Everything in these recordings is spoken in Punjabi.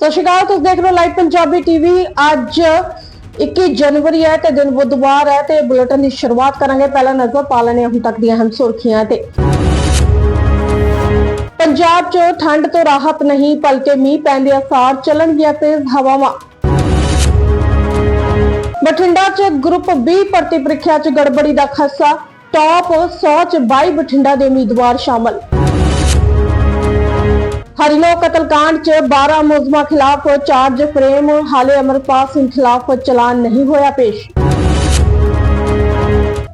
ਸਤਿ ਸ਼੍ਰੀ ਅਕਾਲ, ਤੁਸੀਂ ਦੇਖ ਰਹੇ ਹੋ ਲਾਈਵ ਪੰਜਾਬੀ ਟੀਵੀ ਅੱਜ 21 ਜਨਵਰੀ ਹੈ ਤੇ ਦਿਨ ਬੁੱਧਵਾਰ ਹੈ ਤੇ ਬੁਲੇਟਿਨ ਦੀ ਸ਼ੁਰੂਆਤ ਕਰਾਂਗੇ। ਪਹਿਲਾਂ ਨਜ਼ਰ ਪਾ ਲੈਣੇ ਹੁਣ ਤੱਕ ਦੀਆਂ ਅਹਿਮ ਸੁਰਖੀਆਂ ਤੇ। ਪੰਜਾਬ 'ਚ ਠੰਡ ਤੋਂ ਰਾਹਤ ਨਹੀਂ ਬਲਕਿ ਮੀਂਹ ਪੈਣ ਦੇ ਅਸਾਰ, ਚੱਲਣਗੀਆਂ ਤੇਜ਼ ਹਵਾਵਾਂ। ਬਠਿੰਡਾ 'ਚ ਗਰੁੱਪ B ਭਰਤੀ ਪ੍ਰੀਖਿਆ 'ਚ ਗੜਬੜੀ ਦਾ ਖਾਸਾ ਟੌਪ 100 'ਚ 22 ਬਠਿੰਡਾ ਦੇ ਉਮੀਦਵਾਰ ਸ਼ਾਮਲ। ਹਰੀਨੋ ਕਤਲकांड 'ਚ 12 ਮੁਲਜ਼ਮਾਂ ਖਿਲਾਫ ਚਾਰਜ ਫਰੇਮ, ਹਾਲੇ ਅਮਰਪਾਲ ਸਿੰਘ ਖਿਲਾਫ ਚਲਾਨ ਨਹੀਂ ਹੋਇਆ ਪੇਸ਼।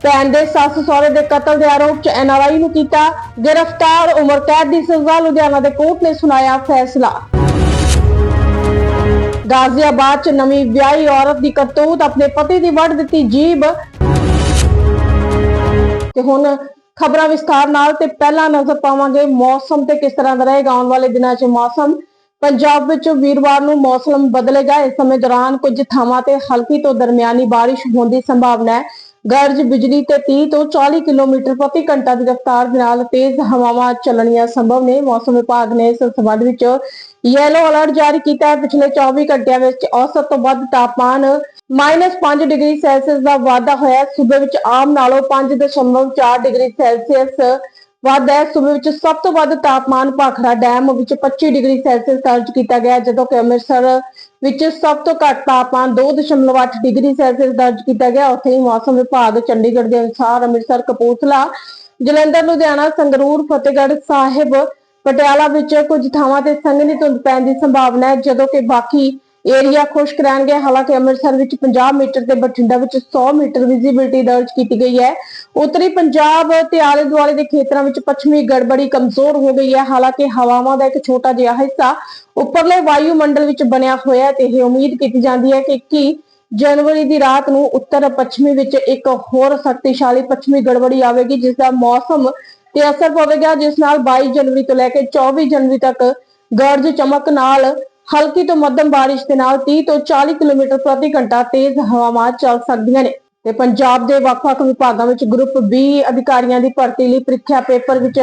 ਭੈਣ ਦੇ ਸੱਸ ਸਹੁਰੇ ਦੇ ਕਤਲ ਦੇ ਆਰੋਪ 'ਚ ਐਨਆਰਆਈ ਨੂੰ ਕੀਤਾ ਗ੍ਰਿਫਤਾਰ। ਉਮਰ ਕੈਦ ਦੀ ਸਜ਼ਾ ਲੁਧਿਆਣਾ ਦੇ ਕੋਰਟ ਨੇ ਸੁਣਾਇਆ ਫੈਸਲਾ। ਗਾਜ਼ੀਆਬਾਦ 'ਚ ਨਵੀਂ ਵਿਆਹੀ ਔਰਤ ਦੀ ਕਰਤੂਤ, ਆਪਣੇ ਪਤੀ ਦੀ ਵੱਢ ਦਿੱਤੀ ਜੀਬ। ਤੇ ਹੁਣ ਖਬਰਾਂ ਵਿਸਥਾਰ ਨਾਲ ਤੇ ਪਹਿਲਾਂ ਨਜ਼ਰ ਪਾਵਾਂਗੇ ਮੌਸਮ ਤੇ ਕਿਸ ਤਰ੍ਹਾਂ ਦਾ ਰਹੇਗਾ? ਆਉਣ ਵਾਲੇ ਦਿਨਾਂ 'ਚ ਮੌਸਮ ਪੰਜਾਬ ਵਿੱਚ ਵੀਰਵਾਰ ਨੂੰ ਮੌਸਮ ਬਦਲੇਗਾ। ਇਸ ਸਮੇਂ ਦੌਰਾਨ ਕੁਝ ਥਾਵਾਂ ਤੇ ਹਲਕੀ ਤੋਂ ਦਰਮਿਆਨੀ ਬਾਰਿਸ਼ ਹੋਣ ਦੀ ਸੰਭਾਵਨਾ ਹੈ। ਗਰਜ ਬਿਜਲੀ ਤੇ 30 ਤੋਂ 40 ਕਿਲੋਮੀਟਰ ਪ੍ਰਤੀ ਘੰਟਾ ਦੀ ਰਫ਼ਤਾਰ ਦੇ ਨਾਲ ਤੇਜ਼ ਹਵਾਵਾਂ ਚੱਲਣੀਆਂ ਸੰਭਵ ਨੇ। ਮੌਸਮ ਵਿਭਾਗ ਨੇ ਇਸ ਸੰਬੰਧ ਵਿੱਚ ਯੈਲੋ ਅਲਰਟ ਜਾਰੀ ਕੀਤਾ ਹੈ। ਪਿਛਲੇ 24 ਘੰਟਿਆਂ ਵਿੱਚ ਔਸਤ ਤੋਂ ਵੱਧ ਤਾਪਮਾਨ -5 ਡਿਗਰੀ ਸੈਲਸੀਅਸ ਦਾ ਵਾਧਾ ਹੋਇਆ। ਸੂਬੇ ਵਿੱਚ ਆਮ ਨਾਲੋਂ 5.4 ਡਿਗਰੀ ਸੈਲਸੀਅਸ ਵੱਧ ਹੈ ਸੂਬੇ ਵਿੱਚ ਸਭ ਤੋਂ ਵੱਧ ਤਾਪਮਾਨ ਭਾਖੜਾ ਡੈਮ ਵਿੱਚ 25 ਡਿਗਰੀ ਸੈਲਸੀਅਸ ਦਰਜ ਕੀਤਾ ਗਿਆ, ਜਦੋਂ ਕਿ ਅੰਮ੍ਰਿਤਸਰ ਵਿੱਚ ਸਭ ਤੋਂ ਘੱਟ ਤਾਪਮਾਨ 2.8 ਡਿਗਰੀ ਸੈਲਸੀਅਸ ਦਰਜ ਕੀਤਾ ਗਿਆ। ਉੱਥੇ ਹੀ ਮੌਸਮ ਵਿਭਾਗ ਚੰਡੀਗੜ੍ਹ ਦੇ ਅਨੁਸਾਰ ਅੰਮ੍ਰਿਤਸਰ, ਕਪੂਰਥਲਾ, ਜਲੰਧਰ, ਲੁਧਿਆਣਾ, ਸੰਗਰੂਰ, ਫਤਿਹਗੜ੍ਹ ਸਾਹਿਬ, ਪਟਿਆਲਾ ਵਿੱਚ ਕੁਝ ਥਾਵਾਂ ਤੇ ਸੰਘਣੀ ਧੁੰਦ ਪੈਣ ਦੀ ਸੰਭਾਵਨਾ ਹੈ, ਜਦੋਂ ਕਿ ਬਾਕੀ ਏਰੀਆ ਖੁਸ਼ਕ ਰਹਿਣਗੇ ਹਾਲਾਂਕਿ ਅੰਮ੍ਰਿਤਸਰ ਵਿੱਚ 50 ਮੀਟਰ ਤੇ ਬਠਿੰਡਾ ਵਿੱਚ 100 ਮੀਟਰ ਵਿਜ਼ਿਬਿਲਟੀ ਦਰਜ ਕੀਤੀ ਗਈ ਹੈ। ਉੱਤਰੀ ਪੰਜਾਬ ਤੇ ਆਲੇ ਦੁਆਲੇ ਦੇ ਖੇਤਰਾਂ ਵਿੱਚ ਪੱਛਮੀ ਗੜਬੜੀ ਕਮਜ਼ੋਰ ਹੋ ਗਈ ਹੈ। ਹਾਲਾਂਕਿ ਹਵਾਵਾਂ ਦਾ ਇੱਕ ਛੋਟਾ ਜਿਹਾ ਹਿੱਸਾ ਉੱਪਰਲੇ ਵਾਯੂਮੰਡਲ ਵਿੱਚ ਬਣਿਆ ਹੋਇਆ ਹੈ ਤੇ ਇਹ ਉਮੀਦ ਕੀਤੀ ਜਾਂਦੀ ਹੈ ਕਿ 21 ਜਨਵਰੀ ਦੀ ਰਾਤ ਨੂੰ ਉੱਤਰ ਪੱਛਮੀ ਵਿੱਚ ਇੱਕ ਹੋਰ ਸ਼ਕਤੀਸ਼ਾਲੀ ਪੱਛਮੀ ਗੜਬੜੀ ਆਵੇਗੀ, ਜਿਸ ਦਾ ਮੌਸਮ ਤੇ ਅਸਰ ਪਵੇਗਾ, ਜਿਸ ਨਾਲ 22 ਜਨਵਰੀ ਤੋਂ ਲੈ ਕੇ 24 ਜਨਵਰੀ ਤੱਕ ਗਰਜ ਚਮਕ ਨਾਲ ਹਲਕੀ ਤੋਂ ਮੱਧਮ ਬਾਰਿਸ਼ ਦੇ ਨਾਲ 30 ਤੋਂ 40 ਕਿਲੋਮੀਟਰ ਪ੍ਰਤੀ ਘੰਟਾ ਤੇਜ਼ ਹਵਾਵਾਂ ਚੱਲ ਸਕਦੀਆਂ ਨੇ ਤੇ ਪੰਜਾਬ ਦੇ ਵੱਖ-ਵੱਖ ਵਿਭਾਗਾਂ ਵਿੱਚ ਗਰੁੱਪ B ਅਧਿਕਾਰੀਆਂ ਦੀ ਭਰਤੀ ਲਈ ਪ੍ਰੀਖਿਆ ਪੇਪਰ ਵਿੱਚ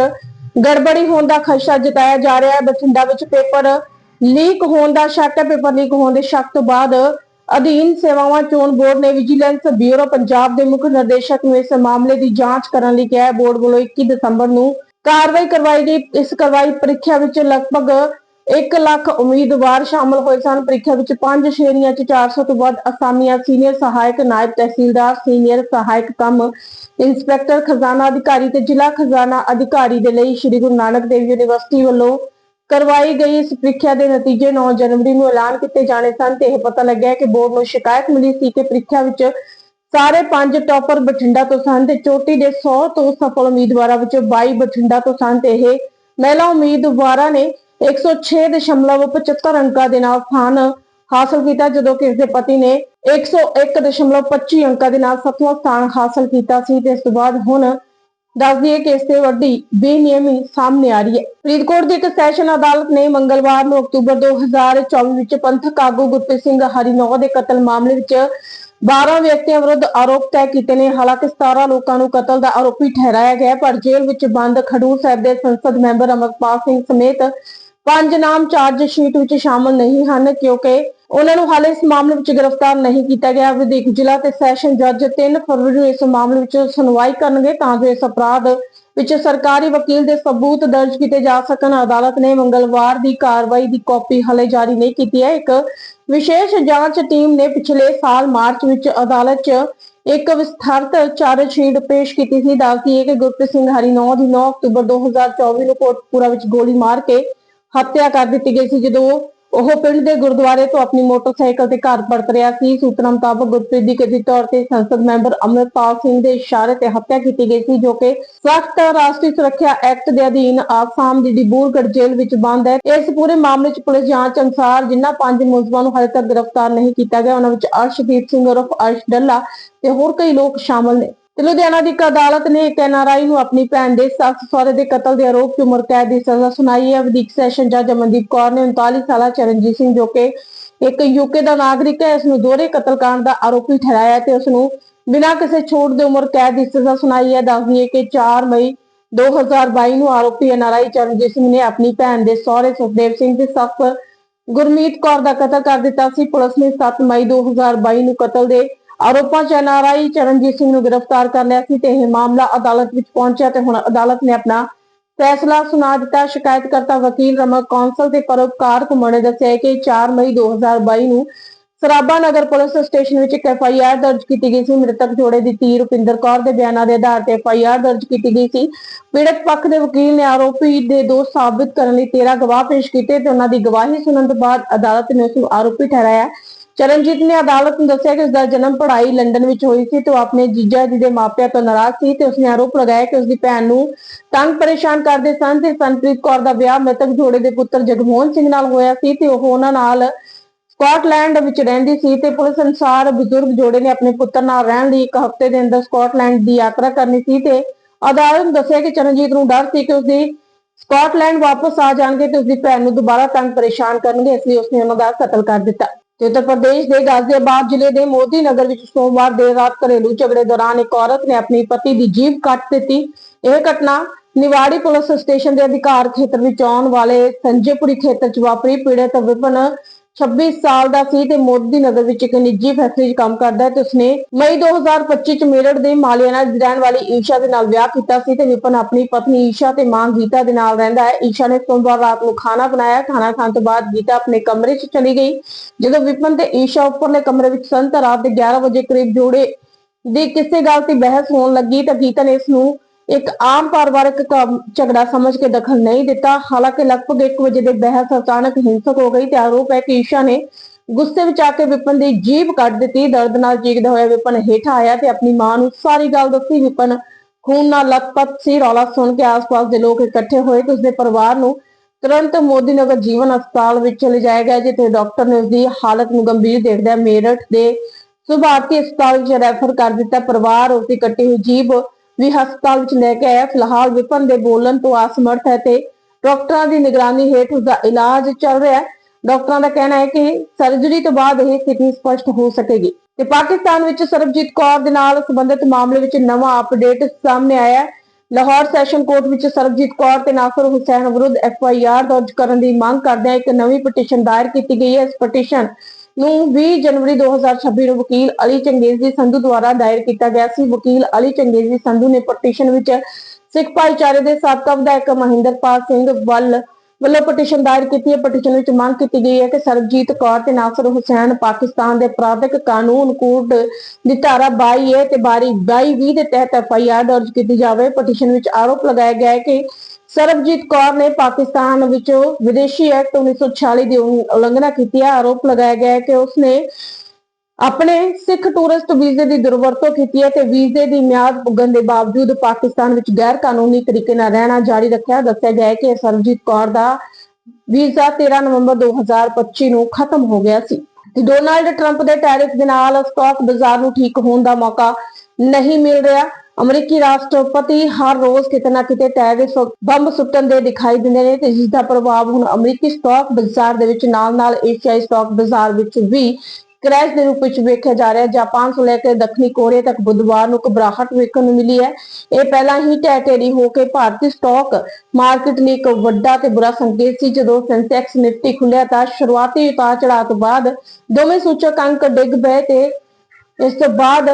ਗੜਬੜੀ ਹੋਣ ਦਾ ਖਦਸ਼ਾ ਜਤਾਇਆ ਜਾ ਰਿਹਾ ਹੈ। ਬਠਿੰਡਾ ਵਿੱਚ ਪੇਪਰ ਲੀਕ ਹੋਣ ਦਾ ਸ਼ੱਕ ਹੈ। ਪੇਪਰ ਲੀਕ ਹੋਣ ਦੇ ਸ਼ੱਕ ਤੋਂ ਬਾਅਦ ਅਧੀਨ ਸੇਵਾਵਾਂ ਚੋਣ ਬੋਰਡ ਨੇ ਵਿਜੀਲੈਂਸ ਬਿਊਰੋ ਪੰਜਾਬ ਦੇ ਮੁੱਖ ਨਿਰਦੇਸ਼ਕ ਨੂੰ ਇਸ ਮਾਮਲੇ ਦੀ ਜਾਂਚ ਕਰਨ ਲਈ ਕਿਹਾ ਹੈ। ਬੋਰਡ ਵੱਲੋਂ 21 ਦਸੰਬਰ ਨੂੰ ਕਾਰਵਾਈ ਕਰਵਾਈ ਗਈ। ਇਸ ਕਰਵਾਈ ਪ੍ਰੀਖਿਆ ਵਿੱਚ ਲਗਭਗ 1 ਲੱਖ ਉਮੀਦਵਾਰ ਸ਼ਾਮਲ ਹੋਏ ਸਨ। ਪ੍ਰੀਖਿਆ ਵਿੱਚ ਪੰਜ ਸ਼੍ਰੇਣੀਆਂ 'ਚ 400 ਤੋਂ ਵੱਧ ਅਸਾਮੀਆਂ, ਸੀਨੀਅਰ ਸਹਾਇਕ, ਨਾਇਬ ਤਹਿਸੀਲਦਾਰ, ਸੀਨੀਅਰ ਸਹਾਇਕ ਕੰਮ, ਇੰਸਪੈਕਟਰ, ਖਜ਼ਾਨਾ ਅਧਿਕਾਰੀ ਤੇ ਜ਼ਿਲ੍ਹਾ ਖਜ਼ਾਨਾ ਅਧਿਕਾਰੀ ਦੇ ਲਈ ਸ੍ਰੀ ਗੁਰੂ ਨਾਨਕ ਦੇਵ ਯੂਨੀਵਰਸਿਟੀ ਵੱਲੋਂ ਕਰਵਾਈ ਗਈ ਇਸ ਪ੍ਰੀਖਿਆ ਦੇ ਨਤੀਜੇ 9 ਜਨਵਰੀ ਨੂੰ ਐਲਾਨ ਕੀਤੇ ਜਾਣੇ ਸਨ ਤੇ ਇਹ ਪਤਾ ਲੱਗਿਆ ਕਿ ਬੋਰਡ ਨੂੰ ਸ਼ਿਕਾਇਤ ਮਿਲੀ ਸੀ ਕਿ ਪ੍ਰੀਖਿਆ ਵਿੱਚ ਸਾਰੇ ਪੰਜ ਟੌਪਰ ਬਠਿੰਡਾ ਤੋਂ ਸਨ ਤੇ ਚੋਟੀ ਦੇ 100 ਤੋਂ ਸਫਲ ਉਮੀਦਵਾਰਾਂ ਵਿੱਚੋਂ 22 ਬਠਿੰਡਾ ਤੋਂ ਸਨ ਤੇ ਇਹ ਮਹਿਲਾ ਉਮੀਦਵਾਰਾਂ ਨੇ 106.75 ਅੰਕਾਂ ਦੇ ਨਾਲ ਸਥਾਨ ਹਾਸਲ ਕੀਤਾ, ਜਦੋਂ ਕਿ ਇਸ ਦੇ ਪਤੀ ਨੇ 101.25 ਅੰਕਾਂ ਦੇ ਨਾਲ ਸੱਤਵਾਂ ਸਥਾਨ ਹਾਸਲ ਕੀਤਾ ਸੀ ਤੇ ਇਸ ਤੋਂ ਬਾਅਦ ਹੁਣ ਦੱਸ ਦਈਏ ਕਿ ਇਸ ਤੇ ਵੱਡੀ ਬੇਨਿਯਮੀ ਸਾਹਮਣੇ ਆ ਰਹੀ ਹੈ। ਫਰੀਦਕੋਟ ਦੀ ਇੱਕ ਸੈਸ਼ਨ ਅਦਾਲਤ ਨੇ ਮੰਗਲਵਾਰ ਨੂੰ ਅਕਤੂਬਰ 2024 ਵਿੱਚ ਪੰਥਕ ਆਗੂ ਗੁਰਪ੍ਰੀਤ ਸਿੰਘ ਹਰੀਨੌ ਦੇ ਕਤਲ ਮਾਮਲੇ ਵਿੱਚ 12 ਵਿਅਕਤੀਆਂ ਵਿਰੁੱਧ ਆਰੋਪ ਤੈਅ ਕੀਤੇ ਨੇ। ਹਾਲਾਂਕਿ 17 ਲੋਕਾਂ ਨੂੰ ਕਤਲ ਦਾ ਆਰੋਪੀ ਠਹਿਰਾਇਆ ਗਿਆ, ਪਰ ਜੇਲ੍ਹ ਵਿੱਚ ਬੰਦ ਖਡੂਰ ਸਾਹਿਬ ਦੇ ਸੰਸਦ ਮੈਂਬਰ ਅਮਰਪਾਲ ਸਿੰਘ ਸਮੇਤ ਪੰਜ ਨਾਮ ਚਾਰਜ ਸ਼ੀਟ ਵਿੱਚ ਸ਼ਾਮਲ ਨਹੀਂ ਹਨ ਕਿਉਂਕਿ ਉਹਨਾਂ ਨੂੰ ਹਾਲੇ ਇਸ ਮਾਮਲੇ ਵਿੱਚ ਗ੍ਰਿਫਤਾਰ ਨਹੀਂ ਕੀਤਾ ਗਿਆ। ਵਿਦਿਕ ਜ਼ਿਲ੍ਹਾ ਤੇ ਸੈਸ਼ਨ ਜੱਜ 3 ਫਰਵਰੀ ਨੂੰ ਇਸ ਮਾਮਲੇ ਵਿੱਚ ਸੁਣਵਾਈ ਕਰਨਗੇ ਤਾਂ ਜੋ ਇਸ ਅਪਰਾਧ ਵਿੱਚ ਸਰਕਾਰੀ ਵਕੀਲ ਦੇ ਸਬੂਤ ਦਰਜ ਕੀਤੇ ਜਾ ਸਕਣ। ਅਦਾਲਤ ਨੇ ਮੰਗਲਵਾਰ ਦੀ ਕਾਰਵਾਈ ਦੀ ਕਾਪੀ ਹਲੇ ਜਾਰੀ ਨਹੀਂ ਕੀਤੀ ਹੈ। ਇੱਕ ਵਿਸ਼ੇਸ਼ ਜਾਂਚ ਟੀਮ ਨੇ ਪਿਛਲੇ ਸਾਲ ਮਾਰਚ ਵਿੱਚ ਅਦਾਲਤ 'ਚ ਇੱਕ ਵਿਸਥਾਰਤ ਚਾਰਜ ਸ਼ੀਟ ਪੇਸ਼ ਕੀਤੀ ਸੀ। ਦੱਸਦੀ ਹੈ ਕਿ ਗੁਰਪ੍ਰੀਤ ਸਿੰਘ ਹਰੀਨੌ ਦੀ 9 ਅਕਤੂਬਰ 2024 ਨੂੰ ਕੋਟਪੂਰਾ ਵਿੱਚ ਗੋਲੀ ਮਾਰ ਕੇ ਹੱਤਿਆ ਕਰ ਦਿੱਤੀ ਗਈ ਸੀ ਜਦੋਂ ਉਹ ਪਿੰਡ ਦੇ ਗੁਰਦੁਆਰੇ ਤੋਂ ਆਪਣੀ ਮੋਟਰਸਾਈਕਲ ਤੇ ਘਰ ਪਰਤ ਰਿਹਾ ਸੀ। ਸੂਤਰਾਂ ਮੁਤਾਬਕ ਗੁਰਪ੍ਰੀਤ ਦੀ ਕਥਿਤ ਤੌਰ ਤੇ ਸੰਸਦ ਮੈਂਬਰ ਅਮਰਪਾਲ ਸਿੰਘ ਦੇ ਇਸ਼ਾਰੇ ਤੇ ਹੱਤਿਆ ਕੀਤੀ ਗਈ ਸੀ, ਜੋ ਕਿ ਸਖਤ ਰਾਸ਼ਟਰੀ ਸੁਰੱਖਿਆ ਐਕਟ ਦੇ ਅਧੀਨ ਆਸਾਮ ਦੀ ਡਿਬਰੂਗੜ੍ਹ ਜੇਲ੍ਹ ਵਿੱਚ ਬੰਦ ਹੈ। ਇਸ ਪੂਰੇ ਮਾਮਲੇ 'ਚ ਪੁਲਿਸ ਜਾਂਚ ਅਨੁਸਾਰ ਜਿਨ੍ਹਾਂ ਪੰਜ ਮੁਲਜ਼ਮਾਂ ਨੂੰ ਹਾਲੇ ਤੱਕ ਗ੍ਰਿਫਤਾਰ ਨਹੀਂ ਕੀਤਾ ਗਿਆ, ਉਹਨਾਂ ਵਿੱਚ ਅਰਸ਼ਦੀਪ ਸਿੰਘ ਉਰਫ ਅਰਸ਼ ਡੱਲਾ ਤੇ ਹੋਰ ਕਈ ਲੋਕ ਸ਼ਾਮਲ ਨੇ। ਤੇ ਲੁਧਿਆਣਾ ਦੀ ਇੱਕ ਅਦਾਲਤ ਨੇ ਇੱਕ ਐਨਆਰਆਈ ਨੂੰ ਆਪਣੀ ਭੈਣ ਦੇ ਸੱਸ ਸਹੁਰੇ ਦੇ ਕਤਲ ਦੇ ਆਰੋਪ 'ਚ ਉਮਰ ਕੈਦ ਦੀ ਸਜ਼ਾ ਸੁਣਾਈ ਹੈ। ਵਧੀਕ ਸੈਸ਼ਨ ਜੱਜ ਅਮਨਦੀਪ ਕੌਰ ਨੇ 39 ਸਾਲਾ ਚਰਨਜੀਤ ਸਿੰਘ ਜੋ ਕਿ ਇੱਕ ਯੂਕੇ ਦਾ ਨਾਗਰਿਕ ਹੈ, ਇਸ ਨੂੰ ਦੋਹਰੇ ਕਤਲकांड ਦਾ ਆਰੋਪੀ ਠਹਿਰਾਇਆ ਹੈ ਤੇ ਉਸ ਨੂੰ ਬਿਨਾਂ ਕਿਸੇ ਛੋਟ ਦੇ ਉਮਰ ਕੈਦ ਦੀ ਸਜ਼ਾ ਸੁਣਾਈ ਹੈ। ਦੱਸਦੀ ਹੈ ਕਿ 4 ਮਈ 2022 ਨੂੰ ਆਰੋਪੀ ਐਨਆਰਆਈ ਚਰਨਜੀਤ ਸਿੰਘ ਨੇ ਆਪਣੀ ਭੈਣ ਦੇ ਸਹੁਰੇ ਸੁਖਦੇਵ ਸਿੰਘ ਦੇ ਸੱਸ ਗੁਰਮੀਤ ਕੌਰ ਦਾ ਕਤਲ ਕਰ ਦਿੱਤਾ ਸੀ। ਪੁਲਿਸ ਨੇ 7 ਮਈ 2022 ਨੂੰ ਕਤਲ ਦੇ ਆਰੋਪਾਂ 'ਚ ਐਨਆਰਆਈ ਚਰਨਜੀਤ ਸਿੰਘ ਨੂੰ ਗ੍ਰਿਫਤਾਰ ਕਰ ਲਿਆ ਸੀ ਤੇ ਇਹ ਮਾਮਲਾ ਅਦਾਲਤ ਵਿੱਚ ਪਹੁੰਚਿਆ ਤੇ ਹੁਣ ਅਦਾਲਤ ਨੇ ਆਪਣਾ ਫੈਸਲਾ ਸੁਣਾ ਦਿੱਤਾ। ਸ਼ਿਕਾਇਤਕਰਤਾ ਵਕੀਲ ਰਮਕ ਕੌਂਸਲ ਤੇ ਪਰਉਪਕਾਰ ਕੁਮਾਰ ਨੇ ਦੱਸਿਆ ਕਿ 4 ਮਈ 2022 ਨੂੰ ਸਰਾਭਾ ਨਗਰ ਪੁਲਿਸ ਸਟੇਸ਼ਨ ਵਿੱਚ ਇੱਕ ਐਫ ਆਈ ਆਰ ਦਰਜ ਕੀਤੀ ਗਈ ਸੀ। ਮ੍ਰਿਤਕ ਜੋੜੇ ਦੀ ਧੀ ਰੁਪਿੰਦਰ ਕੌਰ ਦੇ ਬਿਆਨਾਂ ਦੇ ਆਧਾਰ ਤੇ ਐਫ ਆਈ ਆਰ ਦਰਜ ਕੀਤੀ ਗਈ ਸੀ। ਪੀੜਤ ਪੱਖ ਦੇ ਵਕੀਲ ਨੇ ਆਰੋਪੀ ਦੇ ਦੋਸ਼ ਸਾਬਿਤ ਕਰਨ ਲਈ 13 ਗਵਾਹ ਪੇਸ਼ ਕੀਤੇ ਤੇ ਉਹਨਾਂ ਦੀ ਗਵਾਹੀ ਸੁਣਨ ਤੋਂ ਬਾਅਦ ਅਦਾਲਤ ਨੇ ਉਸ ਨੂੰ ਆਰੋਪੀ ਠਹਿਰਾਇਆ। ਚਰਨਜੀਤ ਨੇ ਅਦਾਲਤ ਨੂੰ ਦੱਸਿਆ ਕਿ ਉਸ ਦਾ ਜਨਮ ਪੜ੍ਹਾਈ ਲੰਡਨ ਵਿੱਚ ਹੋਈ ਸੀ ਤੇ ਉਹ ਆਪਣੇ ਜੀਜਾ ਜੀ ਦੇ ਮਾਪਿਆਂ ਤੋਂ ਨਾਰਾਜ਼ ਸੀ ਤੇ ਉਸਨੇ ਆਰੋਪ ਲਗਾਇਆ ਕਿ ਉਸਦੀ ਭੈਣ ਨੂੰ ਤੰਗ ਪਰੇਸ਼ਾਨ ਕਰਦੇ ਸਨ ਤੇ ਸੰਪ੍ਰੀਤ ਕੌਰ ਦਾ ਵਿਆਹ ਮ੍ਰਿਤਕ ਜੋੜੇ ਦੇ ਪੁੱਤਰ ਜਗਮੋਹਨ ਸਿੰਘ ਨਾਲ ਹੋਇਆ ਸੀ ਤੇ ਉਹ ਉਹਨਾਂ ਨਾਲ ਸਕਾਟਲੈਂਡ ਵਿੱਚ ਰਹਿੰਦੀ ਸੀ ਤੇ ਪੁਲਿਸ ਅਨੁਸਾਰ ਬਜ਼ੁਰਗ ਜੋੜੇ ਨੇ ਆਪਣੇ ਪੁੱਤਰ ਨਾਲ ਰਹਿਣ ਲਈ ਇੱਕ ਹਫ਼ਤੇ ਦੇ ਅੰਦਰ ਸਕਾਟਲੈਂਡ ਦੀ ਯਾਤਰਾ ਕਰਨੀ ਸੀ ਤੇ ਅਦਾਲਤ ਨੇ ਦੱਸਿਆ ਕਿ ਚਰਨਜੀਤ ਨੂੰ ਡਰ ਸੀ ਕਿ ਉਸਦੀ ਸਕਾਟਲੈਂਡ ਵਾਪਸ ਆ ਜਾਣਗੇ ਤੇ ਉਸਦੀ ਭੈਣ ਨੂੰ ਦੁਬਾਰਾ ਤੰਗ ਪਰੇਸ਼ਾਨ ਕਰਨਗੇ, ਇਸ ਲਈ ਉਸਨੇ ਉਹਨਾਂ ਦਾ ਕਤਲ ਕਰ ਦਿੱਤਾ। ਤੇ ਉੱਤਰ ਪ੍ਰਦੇਸ਼ ਦੇ ਗਾਜ਼ੀਆਬਾਦ ਜ਼ਿਲ੍ਹੇ ਦੇ ਮੋਦੀ ਨਗਰ ਵਿੱਚ ਸੋਮਵਾਰ ਦੇਰ ਰਾਤ ਘਰੇਲੂ ਝਗੜੇ ਦੌਰਾਨ ਇੱਕ ਔਰਤ ਨੇ ਆਪਣੀ ਪਤੀ ਦੀ ਜੀਭ ਕੱਟ ਦਿੱਤੀ। ਇਹ ਘਟਨਾ ਨਿਵਾੜੀ ਪੁਲਿਸ ਸਟੇਸ਼ਨ ਦੇ ਅਧਿਕਾਰ ਖੇਤਰ ਵਿੱਚ ਆਉਣ ਵਾਲੇ ਸੰਜੇਪੁਰੀ ਖੇਤਰ 'ਚ ਵਾਪਰੀ। ਪੀੜਤ ਵਿਪਨ 26 ਸਾਲ ਦਾ ਸੀ ਤੇ ਮੋਦੀ ਨਗਰ ਵਿੱਚ ਇੱਕ ਨਿੱਜੀ ਫੈਕਟਰੀ 'ਚ ਕੰਮ ਕਰਦਾ ਹੈ ਤੇ ਉਸਨੇ ਮਈ 2025 ਚ ਮੇਰਠ ਦੇ ਮਾਲੀਆਣਾ ਦੀ ਰਹਿਣ ਵਾਲੀ ਈਸ਼ਾ ਦੇ ਨਾਲ ਵਿਆਹ ਕੀਤਾ ਸੀ ਤੇ ਵਿਪਨ ਆਪਣੀ ਪਤਨੀ ਈਸ਼ਾ ਤੇ ਮਾਂ ਗੀਤਾ ਦੇ ਨਾਲ ਰਹਿੰਦਾ ਹੈ। ਈਸ਼ਾ ਨੇ ਸੋਮਵਾਰ ਰਾਤ ਨੂੰ ਖਾਣਾ ਬਣਾਇਆ। ਖਾਣਾ ਖਾਣ ਤੋਂ ਬਾਅਦ ਗੀਤਾ ਆਪਣੇ ਕਮਰੇ 'ਚ ਚਲੀ ਗਈ। ਜਦੋਂ ਵਿਪਨ ਤੇ ਈਸ਼ਾ ਉੱਪਰਲੇ ਕਮਰੇ ਵਿੱਚ ਸਨ ਤਾਂ ਰਾਤ ਦੇ 11 ਵਜੇ ਕਰੀਬ ਜੋੜੇ ਦੀ ਕਿਸੇ ਗੱਲ ਤੇ ਬਹਿਸ ਹੋਣ ਲੱਗੀ ਤਾਂ ਗੀਤਾ ਨੇ ਇਸ ਨੂੰ ਇੱਕ ਆਮ ਪਰਿਵਾਰਕ ਝਗੜਾ ਸਮਝ ਕੇ ਦਖਲ ਨਹੀਂ ਦਿੱਤਾ। ਹਾਲਾਂਕਿ ਲਗਭਗ 1 ਵਜੇ ਦੇ ਬਹਿਸ ਅਚਾਨਕ ਹਿੰਸਕ ਹੋ ਗਈ ਤੇ ਆਰੋਪ ਹੈ ਕਿ ਈਸ਼ਾ ਨੇ ਗੁੱਸੇ ਵਿੱਚ ਆ ਕੇ ਵਿਪਨ ਦੀ ਜੀਭ ਕੱਢ ਦਿੱਤੀ। ਦਰਦ ਨਾਲ ਚੀਕਦਾ ਹੋਇਆ ਵਿਪਨ ਹੇਠਾਂ ਆਇਆ ਤੇ ਆਪਣੀ ਮਾਂ ਨੂੰ ਸਾਰੀ ਗੱਲ ਦੱਸੀ। ਵਿਪਨ ਖੂਨ ਨਾਲ ਲਤਪਤ ਸੀ, ਰੌਲਾ ਸੁਣ ਕੇ ਆਸ-ਪਾਸ ਦੇ ਲੋਕ ਇਕੱਠੇ ਹੋਏ ਤੇ ਉਸਦੇ ਪਰਿਵਾਰ ਨੂੰ ਤੁਰੰਤ ਮੋਦੀ ਨਗਰ ਜੀਵਨ ਹਸਪਤਾਲ ਵਿੱਚ ਲਿਜਾਇਆ ਗਿਆ, ਜਿੱਥੇ ਡਾਕਟਰ ਨੇ ਉਸਦੀ ਹਾਲਤ ਨੂੰ ਗੰਭੀਰ ਦੇਖਦਿਆਂ ਮੇਰਠ ਦੇ ਸੁਭਾਰਤੀ ਹਸਪਤਾਲ ਵਿੱਚ ਰੈਫਰ ਕਰ ਦਿੱਤਾ। ਪਰਿਵਾਰ ਉਸਦੀ ਕੱਟੀ ਹੋਈ ਜੀਭ ਵੀ ਹਸਪਤਾਲ ਵਿੱਚ ਲੈ ਕੇ ਆਇਆ। ਫਿਲਹਾਲ ਵਿਪਨ ਦੇ ਬੋਲਣ ਤੋਂ ਅਸਮਰਥ ਹੈ ਤੇ ਡਾਕਟਰਾਂ ਦੀ ਨਿਗਰਾਨੀ ਹੇਠ ਉਸਦਾ ਇਲਾਜ ਚੱਲ ਰਿਹਾ ਹੈ। ਡਾਕਟਰਾਂ ਦਾ ਕਹਿਣਾ ਹੈ ਕਿ ਸਰਜਰੀ ਤੋਂ ਬਾਅਦ ਇਹ ਸਥਿਤੀ ਸਪਸ਼ਟ ਹੋ ਸਕੇਗੀ। ਤੇ ਪਾਕਿਸਤਾਨ ਵਿੱਚ ਸਰਬਜੀਤ ਕੌਰ ਦੇ ਨਾਲ ਸੰਬੰਧਿਤ ਮਾਮਲੇ ਵਿੱਚ ਨਵਾਂ ਅਪਡੇਟ ਸਾਹਮਣੇ ਆਇਆ ਹੈ। ਲਾਹੌਰ ਸੈਸ਼ਨ ਕੋਰਟ ਵਿੱਚ ਸਰਬਜੀਤ ਕੌਰ ਤੇ ਨਾਸਰ ਹੁਸੈਨ ਵਿਰੁੱਧ ਐਫ ਆਈ ਆਰ ਦਰਜ ਕਰਨ ਦੀ ਮੰਗ ਕਰਦਿਆਂ ਇੱਕ ਨਵੀਂ ਪਟੀਸ਼ਨ ਦਾਇਰ ਕੀਤੀ ਗਈ ਹੈ। ਇਸ ਪਟੀਸ਼ਨ ਨੂੰ 20 ਜਨਵਰੀ 2026 ਨੂੰ ਵਕੀਲ ਅਲੀ ਚੰਗੇਜ਼ੀ ਸੰਧੂ ਦੁਆਰਾ ਦਾਇਰ ਕੀਤਾ ਗਿਆ ਸੀ। ਵਕੀਲ ਅਲੀ ਚੰਗੇਜ਼ੀ ਸੰਧੂ ਨੇ ਪਟੀਸ਼ਨ ਵਿੱਚ ਸਿੱਖ ਭਾਈਚਾਰੇ ਦੇ ਸਾਬਕਾ ਵਿਧਾਇਕ ਮਹਿੰਦਰਪਾਲ ਸਿੰਘ ਵੱਲ ਵੱਲੋਂ ਪਟੀਸ਼ਨ ਦਾਇਰ ਕੀਤੀ ਹੈ। ਪਟੀਸ਼ਨ ਵਿੱਚ ਮੰਗ ਕੀਤੀ ਗਈ ਹੈ ਕਿ ਸਰਬਜੀਤ ਕੌਰ ਤੇ ਨਾਸਰ ਹੁਸੈਨ ਪਾਕਿਸਤਾਨ ਦੇ ਅਪਰਾਧਿਕ ਕਾਨੂੰਨ ਕੋਡ ਦੀ ਧਾਰਾ 22 ਹੈ ਤੇ ਬਾਰੀ 22 20 ਦੇ ਤਹਿਤ ਐਫ ਆਈ ਆਰ ਦਰਜ ਕੀਤੀ ਜਾਵੇ। ਪਟੀਸ਼ਨ ਵਿੱਚ ਆਰੋਪ ਲਗਾਇਆ ਗਿਆ ਹੈ ਕਿ ਸਰਬਜੀਤ ਕੌਰ ਨੇ ਪਾਕਿਸਤਾਨ ਵਿੱਚੋਂ ਵਿਦੇਸ਼ੀ ਐਕਟ 1946 ਦੀ ਉਲੰਘਣਾ ਕੀਤੀ ਹੈ। ਆਰੋਪ ਲਗਾਇਆ ਗਿਆ ਹੈ ਕਿ ਉਸਨੇ ਆਪਣੇ ਸਿੱਖ ਟੂਰਿਸਟ ਵੀਜ਼ੇ ਦੀ ਦੁਰਵਰਤੋਂ ਕੀਤੀ ਹੈ ਤੇ ਵੀਜ਼ੇ ਦੀ ਮਿਆਦ ਪੁੱਗਣ ਦੇ ਬਾਵਜੂਦ ਪਾਕਿਸਤਾਨ ਵਿੱਚ ਗੈਰ ਕਾਨੂੰਨੀ ਤਰੀਕੇ ਨਾਲ ਰਹਿਣਾ ਜਾਰੀ ਰੱਖਿਆ। ਦੱਸਿਆ ਗਿਆ ਹੈ ਕਿ ਸਰਬਜੀਤ ਕੌਰ ਦਾ ਵੀਜ਼ਾ 13 ਨਵੰਬਰ 2025 ਨੂੰ ਖਤਮ ਹੋ ਗਿਆ ਸੀ ਤੇ ਡੋਨਾਲਡ ਟਰੰਪ ਦੇ ਟੈਰਿਫ ਦੇ ਨਾਲ ਸਟਾਕ ਬਾਜ਼ਾਰ ਨੂੰ ਠੀਕ ਹੋਣ ਦਾ ਮੌਕਾ ਨਹੀਂ ਮਿਲ ਰਿਹਾ। ਅਮਰੀਕੀ ਰਾਸ਼ਟਰਪਤੀ ਹਰ ਰੋਜ਼ ਕਿਤੇ ਨਾ ਕਿਤੇ ਟੈਰਿਫ ਬੰਬ ਸੁੱਟਣ ਦੇ ਦਿਖਾਈ ਦਿੰਦੇ ਨੇ ਤੇ ਜਿਸ ਦਾ ਪ੍ਰਭਾਵ ਹੁਣ ਅਮਰੀਕੀ ਸਟਾਕ ਬਾਜ਼ਾਰ ਦੇ ਵਿੱਚ ਨਾਲ-ਨਾਲ ਏਸ਼ੀਆਈ ਸਟਾਕ ਬਾਜ਼ਾਰ ਵਿੱਚ ਵੀ ਕ੍ਰੈਸ਼ ਦੇ ਰੂਪ ਵਿੱਚ ਵੇਖਿਆ ਜਾ ਰਿਹਾ ਹੈ। ਜਾਪਾਨ ਤੋਂ ਲੈ ਕੇ ਦੱਖਣੀ ਕੋਰੀਆ ਤੱਕ ਬੁੱਧਵਾਰ ਨੂੰ ਘਬਰਾਹਟ ਵੇਖਣ ਨੂੰ ਮਿਲੀ ਹੈ। ਇਹ ਪਹਿਲਾਂ ਹੀ ਢਹਿ ਹੋ ਕੇ ਭਾਰਤੀ ਸਟਾਕ ਮਾਰਕੀਟ ਲਈ ਇੱਕ ਵੱਡਾ ਤੇ ਬੁਰਾ ਸੰਕੇਤ ਸੀ। ਜਦੋਂ ਸੈਂਸੈਕਸ ਨਿਫਟੀ ਖੁੱਲਿਆ ਤਾਂ ਸ਼ੁਰੂਆਤੀ ਉਤਾਰ ਚੜਾਅ ਤੋਂ ਬਾਅਦ ਦੋਵੇਂ ਸੂਚਕ ਅੰਕ ਡਿੱਗ ਪਏ ਤੇ ਇਸ ਤੋਂ ਬਾਅਦ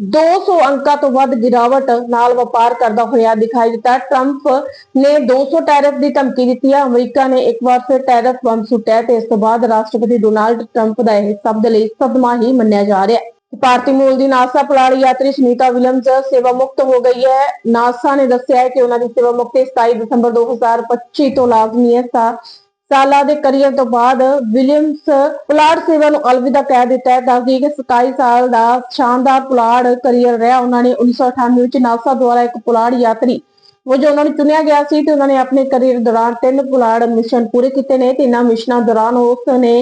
200 ਅੰਕਾਂ ਤੋਂ ਵੱਧ ਗਿਰਾਵਟ ਨਾਲ ਵਪਾਰ ਕਰਦਾ ਹੋਇਆ ਦਿਖਾਈ ਦਿੱਤਾ। ਟਰੰਪ ਨੇ 200 ਟੈਰਿਫ ਦੀ ਧਮਕੀ ਦਿੱਤੀ ਹੈ ਅਮਰੀਕਾ ਨੇ ਇੱਕ ਵਾਰ ਫਿਰ ਟੈਰਿਫ ਬੰਬ ਸੁੱਟਿਆ ਤੇ ਇਸ ਤੋਂ ਬਾਅਦ ਰਾਸ਼ਟਰਪਤੀ ਡੋਨਾਲਡ ਟਰੰਪ ਦਾ ਇਹ ਸ਼ਬਦ ਲਈ ਸਦਮਾ ਹੀ ਮੰਨਿਆ ਜਾ ਰਿਹਾ। ਹੈ ਭਾਰਤੀ ਮੂਲ ਦੀ ਨਾਸਾ ਪੁਲਾੜੀ ਯਾਤਰੀ ਸੁਨੀਤਾ ਵਿਲੀਅਮਸ ਸੇਵਾ ਮੁਕਤ ਹੋ ਗਈ ਹੈ। ਨਾਸਾ ਨੇ ਦੱਸਿਆ ਹੈ ਕਿ ਉਹਨਾਂ ਦੀ ਸੇਵਾ ਮੁਕਤੀ 27 ਦਸੰਬਰ 2025 ਤੋਂ ਲਾਜ਼ਮੀ ਹੈ। ਸਾਲਾਂ ਦੇ ਕਰੀਅਰ ਤੋਂ ਬਾਅਦ ਵਿਲੀਅਮਸ ਪੁਲਾੜ ਸੇਵਾ ਨੂੰ ਅਲਵਿਦਾ ਕਹਿ ਦਿੱਤਾ ਹੈ, ਦੱਸਦੀ ਕਿ 27 ਸਾਲ ਦਾ ਸ਼ਾਨਦਾਰ ਪੁਲਾੜ ਕਰੀਅਰ ਰਿਹਾ। ਉਹਨਾਂ ਨੇ 1998 ਵਿੱਚ ਨਾਸਾ ਦੁਆਰਾ ਇੱਕ ਪੁਲਾੜ ਯਾਤਰੀ ਵਜੋਂ ਉਹਨਾਂ ਨੂੰ ਚੁਣਿਆ ਗਿਆ ਸੀ ਤੇ ਉਹਨਾਂ ਨੇ ਆਪਣੇ ਕਰੀਅਰ ਦੌਰਾਨ ਤਿੰਨ ਪੁਲਾੜ ਮਿਸ਼ਨ ਪੂਰੇ ਕੀਤੇ ਨੇ ਤੇ ਇਹਨਾਂ ਮਿਸ਼ਨਾਂ ਦੌਰਾਨ ਉਸ ਨੇ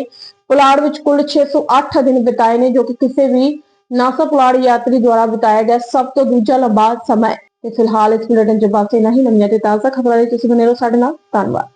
ਪੁਲਾੜ ਵਿੱਚ ਕੁੱਲ 608 ਦਿਨ ਬਿਤਾਏ ਨੇ, ਜੋ ਕਿ ਕਿਸੇ ਵੀ ਨਾਸਾ ਪੁਲਾੜ ਯਾਤਰੀ ਦੁਆਰਾ ਬਿਤਾਇਆ ਗਿਆ ਸਭ ਤੋਂ ਦੂਜਾ ਲੰਬਾ ਸਮਾਂ ਤੇ ਫਿਲਹਾਲ ਇਸ ਬੁਲੇਟਿਨ ਚ ਬਸ ਇੰਨਾ ਹੀ। ਨਵੀਆਂ ਤੇ ਤਾਜ਼ਾ ਖਬਰਾਂ ਲਈ ਤੁਸੀਂ ਬਨੇ ਰਹੋ ਸਾਡੇ ਨਾਲ। ਧੰਨਵਾਦ।